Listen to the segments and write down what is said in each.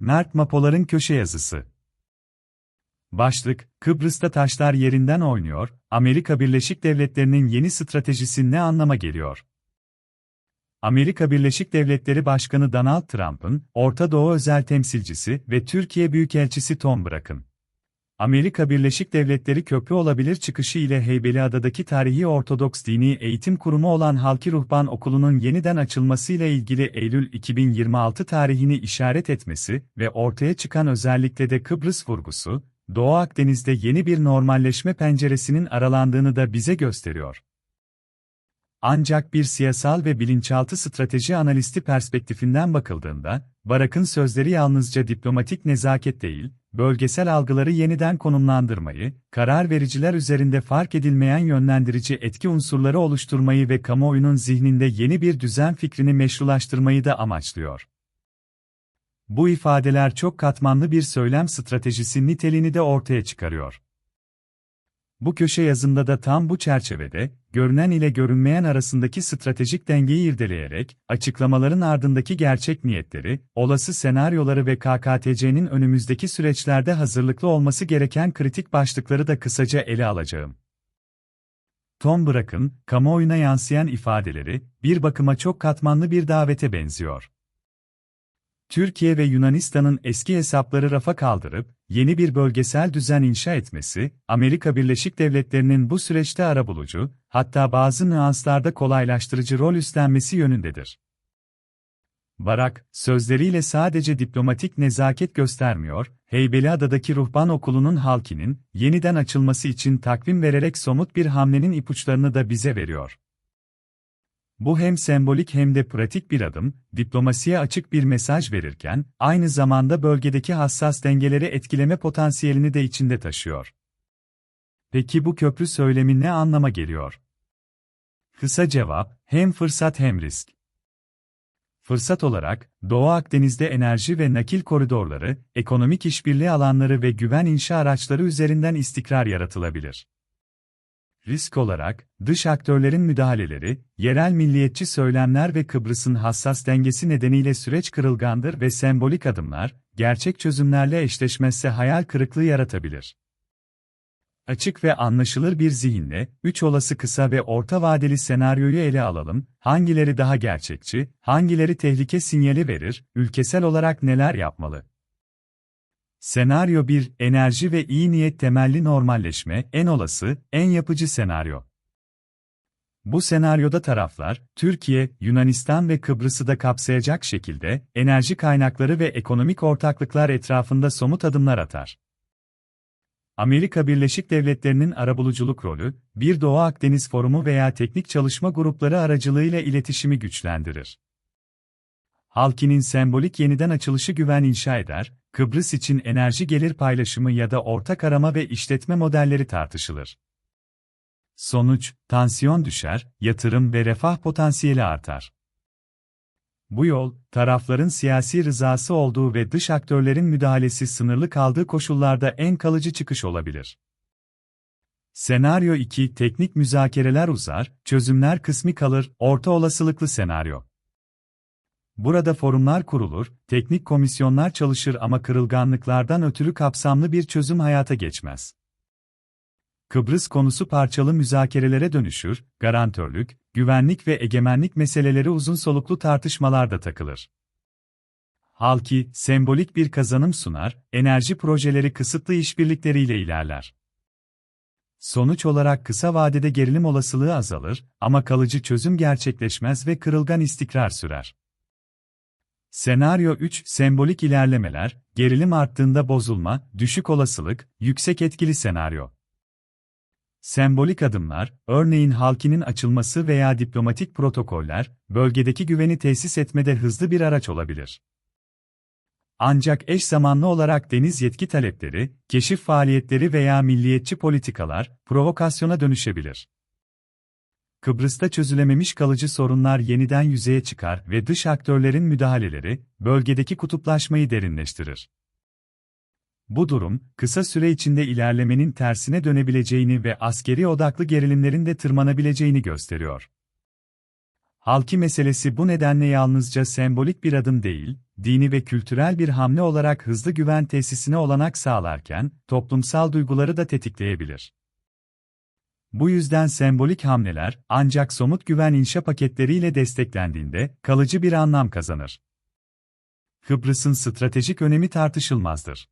Mert Mapolar'ın köşe yazısı. Başlık, Kıbrıs'ta taşlar yerinden oynuyor, Amerika Birleşik Devletleri'nin yeni stratejisi ne anlama geliyor? Amerika Birleşik Devletleri Başkanı Donald Trump'ın, Orta Doğu özel temsilcisi ve Türkiye Büyükelçisi Tom Bırakın. Amerika Birleşik Devletleri köprü olabilir çıkışı ile Heybeliada'daki tarihi Ortodoks Dini Eğitim Kurumu olan Halki Ruhban Okulu'nun yeniden açılmasıyla ilgili Eylül 2026 tarihini işaret etmesi ve ortaya çıkan özellikle de Kıbrıs vurgusu, Doğu Akdeniz'de yeni bir normalleşme penceresinin aralandığını da bize gösteriyor. Ancak bir siyasal ve bilinçaltı strateji analisti perspektifinden bakıldığında, Barak'ın sözleri yalnızca diplomatik nezaket değil, bölgesel algıları yeniden konumlandırmayı, karar vericiler üzerinde fark edilmeyen yönlendirici etki unsurları oluşturmayı ve kamuoyunun zihninde yeni bir düzen fikrini meşrulaştırmayı da amaçlıyor. Bu ifadeler çok katmanlı bir söylem stratejisi niteliğini de ortaya çıkarıyor. Bu köşe yazında da tam bu çerçevede, görünen ile görünmeyen arasındaki stratejik dengeyi irdeleyerek, açıklamaların ardındaki gerçek niyetleri, olası senaryoları ve KKTC'nin önümüzdeki süreçlerde hazırlıklı olması gereken kritik başlıkları da kısaca ele alacağım. Tom Bırakın, kamuoyuna yansıyan ifadeleri, bir bakıma çok katmanlı bir davete benziyor. Türkiye ve Yunanistan'ın eski hesapları rafa kaldırıp, yeni bir bölgesel düzen inşa etmesi, Amerika Birleşik Devletleri'nin bu süreçte arabulucu, hatta bazı nüanslarda kolaylaştırıcı rol üstlenmesi yönündedir. Barak, sözleriyle sadece diplomatik nezaket göstermiyor, Heybeliada'daki ruhban okulunun halkinin, yeniden açılması için takvim vererek somut bir hamlenin ipuçlarını da bize veriyor. Bu hem sembolik hem de pratik bir adım, diplomasiye açık bir mesaj verirken, aynı zamanda bölgedeki hassas dengeleri etkileme potansiyelini de içinde taşıyor. Peki bu köprü söylemi ne anlama geliyor? Kısa cevap, hem fırsat hem risk. Fırsat olarak, Doğu Akdeniz'de enerji ve nakil koridorları, ekonomik işbirliği alanları ve güven inşa araçları üzerinden istikrar yaratılabilir. Risk olarak, dış aktörlerin müdahaleleri, yerel milliyetçi söylemler ve Kıbrıs'ın hassas dengesi nedeniyle süreç kırılgandır ve sembolik adımlar, gerçek çözümlerle eşleşmezse hayal kırıklığı yaratabilir. Açık ve anlaşılır bir zihinle, üç olası kısa ve orta vadeli senaryoyu ele alalım, hangileri daha gerçekçi, hangileri tehlike sinyali verir, ülkesel olarak neler yapmalı? Senaryo 1, enerji ve iyi niyet temelli normalleşme, en olası, en yapıcı senaryo. Bu senaryoda taraflar, Türkiye, Yunanistan ve Kıbrıs'ı da kapsayacak şekilde, enerji kaynakları ve ekonomik ortaklıklar etrafında somut adımlar atar. Amerika Birleşik Devletleri'nin arabuluculuk rolü, bir Doğu Akdeniz Forumu veya teknik çalışma grupları aracılığıyla iletişimi güçlendirir. Halkinin sembolik yeniden açılışı güven inşa eder, Kıbrıs için enerji gelir paylaşımı ya da ortak arama ve işletme modelleri tartışılır. Sonuç, tansiyon düşer, yatırım ve refah potansiyeli artar. Bu yol, tarafların siyasi rızası olduğu ve dış aktörlerin müdahalesi sınırlı kaldığı koşullarda en kalıcı çıkış olabilir. Senaryo 2 Teknik müzakereler uzar, çözümler kısmi kalır, orta olasılıklı senaryo. Burada forumlar kurulur, teknik komisyonlar çalışır ama kırılganlıklardan ötürü kapsamlı bir çözüm hayata geçmez. Kıbrıs konusu parçalı müzakerelere dönüşür, garantörlük, güvenlik ve egemenlik meseleleri uzun soluklu tartışmalarda takılır. Halki, sembolik bir kazanım sunar, enerji projeleri kısıtlı işbirlikleriyle ilerler. Sonuç olarak kısa vadede gerilim olasılığı azalır ama kalıcı çözüm gerçekleşmez ve kırılgan istikrar sürer. Senaryo 3 Sembolik ilerlemeler, gerilim arttığında bozulma, düşük olasılık, yüksek etkili senaryo. Sembolik adımlar, örneğin halkinin açılması veya diplomatik protokoller, bölgedeki güveni tesis etmede hızlı bir araç olabilir. Ancak eş zamanlı olarak deniz yetki talepleri, keşif faaliyetleri veya milliyetçi politikalar, provokasyona dönüşebilir. Kıbrıs'ta çözülememiş kalıcı sorunlar yeniden yüzeye çıkar ve dış aktörlerin müdahaleleri, bölgedeki kutuplaşmayı derinleştirir. Bu durum, kısa süre içinde ilerlemenin tersine dönebileceğini ve askeri odaklı gerilimlerin de tırmanabileceğini gösteriyor. Halki meselesi bu nedenle yalnızca sembolik bir adım değil, dini ve kültürel bir hamle olarak hızlı güven tesisine olanak sağlarken, toplumsal duyguları da tetikleyebilir. Bu yüzden sembolik hamleler, ancak somut güven inşa paketleriyle desteklendiğinde, kalıcı bir anlam kazanır. Kıbrıs'ın stratejik önemi tartışılmazdır.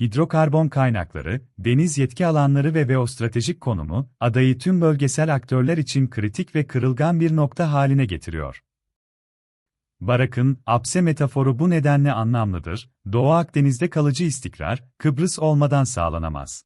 Hidrokarbon kaynakları, deniz yetki alanları ve veostratejik konumu, adayı tüm bölgesel aktörler için kritik ve kırılgan bir nokta haline getiriyor. Barak'ın, apse metaforu bu nedenle anlamlıdır, Doğu Akdeniz'de kalıcı istikrar, Kıbrıs olmadan sağlanamaz.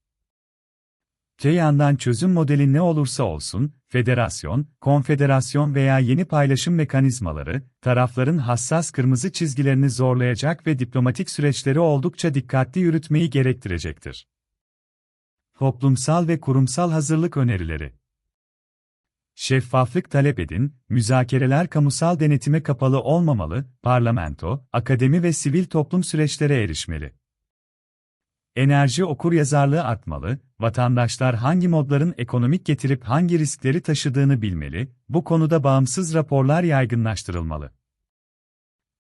Te yandan çözüm modeli ne olursa olsun, federasyon, konfederasyon veya yeni paylaşım mekanizmaları, tarafların hassas kırmızı çizgilerini zorlayacak ve diplomatik süreçleri oldukça dikkatli yürütmeyi gerektirecektir. Toplumsal ve kurumsal hazırlık önerileri Şeffaflık talep edin, müzakereler kamusal denetime kapalı olmamalı, parlamento, akademi ve sivil toplum süreçlere erişmeli. Enerji okuryazarlığı artmalı, vatandaşlar hangi modların ekonomik getirip hangi riskleri taşıdığını bilmeli, bu konuda bağımsız raporlar yaygınlaştırılmalı.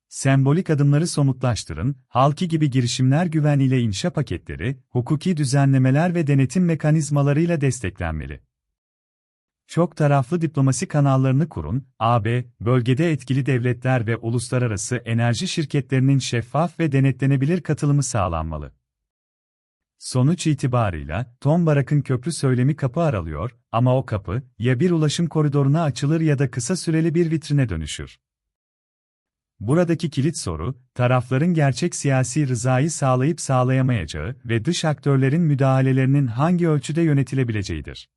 Sembolik adımları somutlaştırın, halki gibi girişimler güven ile inşa paketleri, hukuki düzenlemeler ve denetim mekanizmalarıyla desteklenmeli. Çok taraflı diplomasi kanallarını kurun, AB, bölgede etkili devletler ve uluslararası enerji şirketlerinin şeffaf ve denetlenebilir katılımı sağlanmalı. Sonuç itibarıyla, Tom Barak'ın köprü söylemi kapı aralıyor ama o kapı, ya bir ulaşım koridoruna açılır ya da kısa süreli bir vitrine dönüşür. Buradaki kilit soru, tarafların gerçek siyasi rızayı sağlayıp sağlayamayacağı ve dış aktörlerin müdahalelerinin hangi ölçüde yönetilebileceğidir.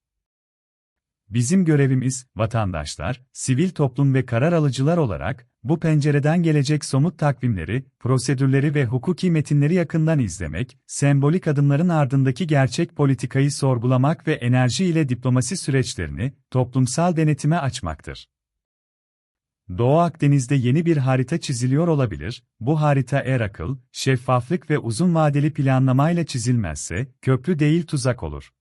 Bizim görevimiz, vatandaşlar, sivil toplum ve karar alıcılar olarak, bu pencereden gelecek somut takvimleri, prosedürleri ve hukuki metinleri yakından izlemek, sembolik adımların ardındaki gerçek politikayı sorgulamak ve enerji ile diplomasi süreçlerini, toplumsal denetime açmaktır. Doğu Akdeniz'de yeni bir harita çiziliyor olabilir, bu harita eğer akıl, şeffaflık ve uzun vadeli planlamayla çizilmezse, köprü değil tuzak olur.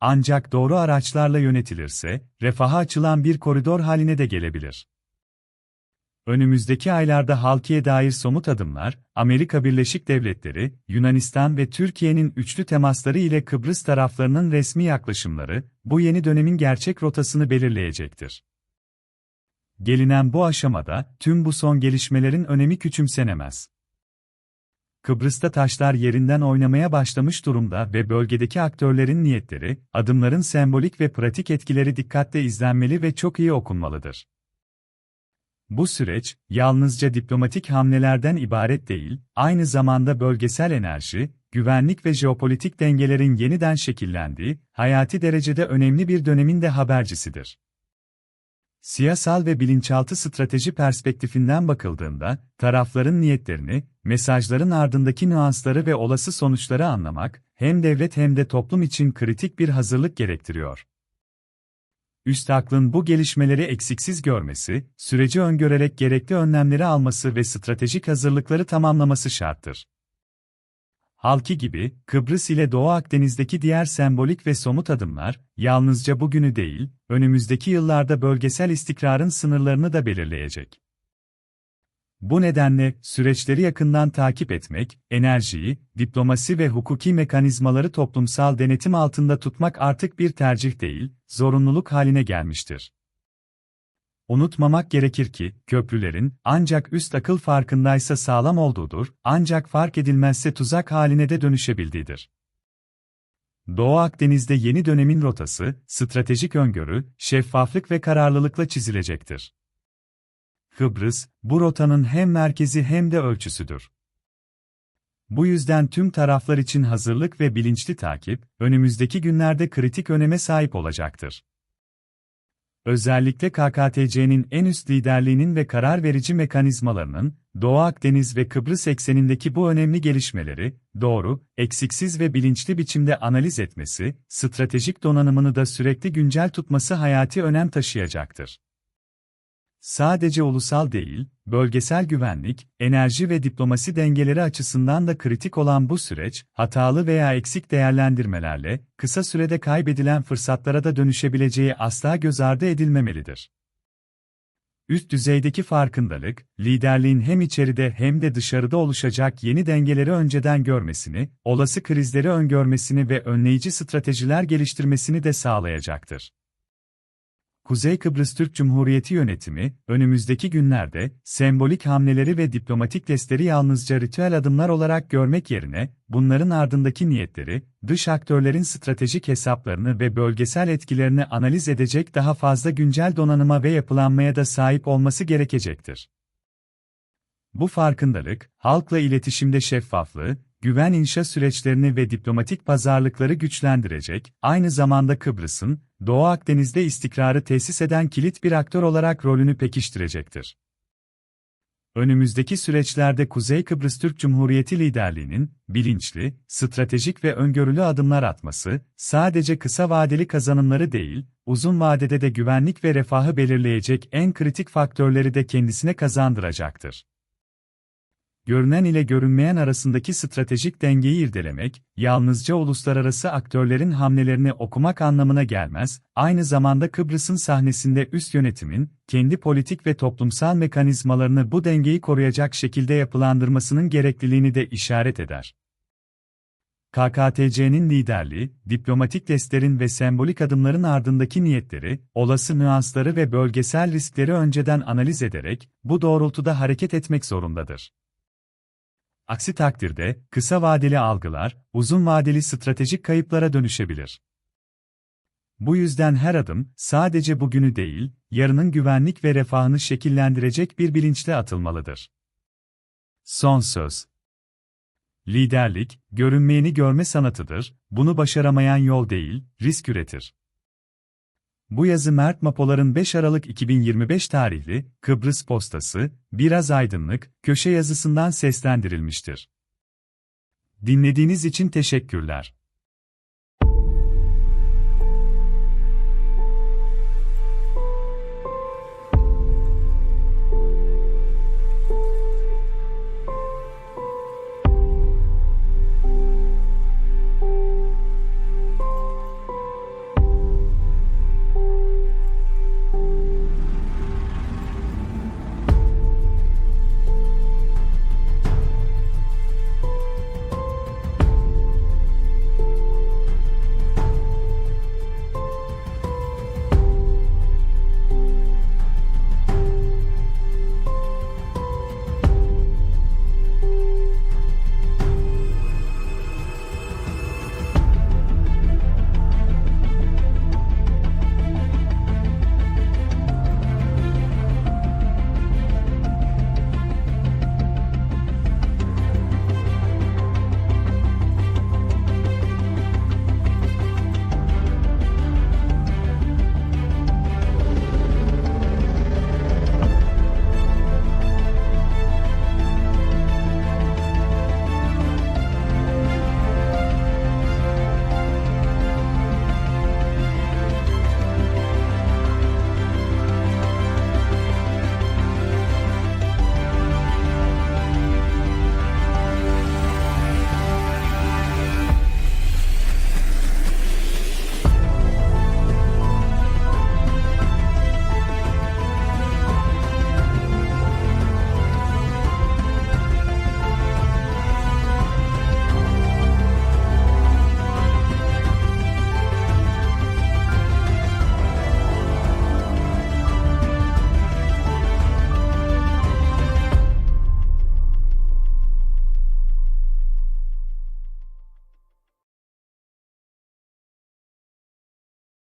Ancak doğru araçlarla yönetilirse, refaha açılan bir koridor haline de gelebilir. Önümüzdeki aylarda Halkiye dair somut adımlar, Amerika Birleşik Devletleri, Yunanistan ve Türkiye'nin üçlü temasları ile Kıbrıs taraflarının resmi yaklaşımları, bu yeni dönemin gerçek rotasını belirleyecektir. Gelinen bu aşamada, tüm bu son gelişmelerin önemi küçümsenemez. Kıbrıs'ta taşlar yerinden oynamaya başlamış durumda ve bölgedeki aktörlerin niyetleri, adımların sembolik ve pratik etkileri dikkatle izlenmeli ve çok iyi okunmalıdır. Bu süreç, yalnızca diplomatik hamlelerden ibaret değil, aynı zamanda bölgesel enerji, güvenlik ve jeopolitik dengelerin yeniden şekillendiği, hayati derecede önemli bir dönemin de habercisidir. Siyasal ve bilinçaltı strateji perspektifinden bakıldığında, tarafların niyetlerini, mesajların ardındaki nüansları ve olası sonuçları anlamak, hem devlet hem de toplum için kritik bir hazırlık gerektiriyor. Üst aklın bu gelişmeleri eksiksiz görmesi, süreci öngörerek gerekli önlemleri alması ve stratejik hazırlıkları tamamlaması şarttır. Halki gibi, Kıbrıs ile Doğu Akdeniz'deki diğer sembolik ve somut adımlar, yalnızca bugünü değil, önümüzdeki yıllarda bölgesel istikrarın sınırlarını da belirleyecek. Bu nedenle, süreçleri yakından takip etmek, enerjiyi, diplomasi ve hukuki mekanizmaları toplumsal denetim altında tutmak artık bir tercih değil, zorunluluk haline gelmiştir. Unutmamak gerekir ki, köprülerin, ancak üst akıl farkındaysa sağlam olduğudur, ancak fark edilmezse tuzak haline de dönüşebildiğidir. Doğu Akdeniz'de yeni dönemin rotası, stratejik öngörü, şeffaflık ve kararlılıkla çizilecektir. Kıbrıs, bu rotanın hem merkezi hem de ölçüsüdür. Bu yüzden tüm taraflar için hazırlık ve bilinçli takip, önümüzdeki günlerde kritik öneme sahip olacaktır. Özellikle KKTC'nin en üst liderliğinin ve karar verici mekanizmalarının, Doğu Akdeniz ve Kıbrıs eksenindeki bu önemli gelişmeleri, doğru, eksiksiz ve bilinçli biçimde analiz etmesi, stratejik donanımını da sürekli güncel tutması hayati önem taşıyacaktır. Sadece ulusal değil, bölgesel güvenlik, enerji ve diplomasi dengeleri açısından da kritik olan bu süreç, hatalı veya eksik değerlendirmelerle, kısa sürede kaybedilen fırsatlara da dönüşebileceği asla göz ardı edilmemelidir. üst düzeydeki farkındalık, liderliğin hem içeride hem de dışarıda oluşacak yeni dengeleri önceden görmesini, olası krizleri öngörmesini ve önleyici stratejiler geliştirmesini de sağlayacaktır. Kuzey Kıbrıs Türk Cumhuriyeti yönetimi, önümüzdeki günlerde, sembolik hamleleri ve diplomatik destleri yalnızca ritüel adımlar olarak görmek yerine, bunların ardındaki niyetleri, dış aktörlerin stratejik hesaplarını ve bölgesel etkilerini analiz edecek daha fazla güncel donanıma ve yapılanmaya da sahip olması gerekecektir. Bu farkındalık, halkla iletişimde şeffaflığı, güven inşa süreçlerini ve diplomatik pazarlıkları güçlendirecek, aynı zamanda Kıbrıs'ın, Doğu Akdeniz'de istikrarı tesis eden kilit bir aktör olarak rolünü pekiştirecektir. Önümüzdeki süreçlerde Kuzey Kıbrıs Türk Cumhuriyeti liderliğinin bilinçli, stratejik ve öngörülü adımlar atması sadece kısa vadeli kazanımları değil, uzun vadede de güvenlik ve refahı belirleyecek en kritik faktörleri de kendisine kazandıracaktır görünen ile görünmeyen arasındaki stratejik dengeyi irdelemek, yalnızca uluslararası aktörlerin hamlelerini okumak anlamına gelmez, aynı zamanda Kıbrıs'ın sahnesinde üst yönetimin, kendi politik ve toplumsal mekanizmalarını bu dengeyi koruyacak şekilde yapılandırmasının gerekliliğini de işaret eder. KKTC'nin liderliği, diplomatik destlerin ve sembolik adımların ardındaki niyetleri, olası nüansları ve bölgesel riskleri önceden analiz ederek, bu doğrultuda hareket etmek zorundadır. Aksi takdirde, kısa vadeli algılar, uzun vadeli stratejik kayıplara dönüşebilir. Bu yüzden her adım, sadece bugünü değil, yarının güvenlik ve refahını şekillendirecek bir bilinçle atılmalıdır. Son söz. Liderlik, görünmeyeni görme sanatıdır, bunu başaramayan yol değil, risk üretir. Bu yazı Mert Mapolar'ın 5 Aralık 2025 tarihli Kıbrıs Postası, Biraz Aydınlık, köşe yazısından seslendirilmiştir. Dinlediğiniz için teşekkürler.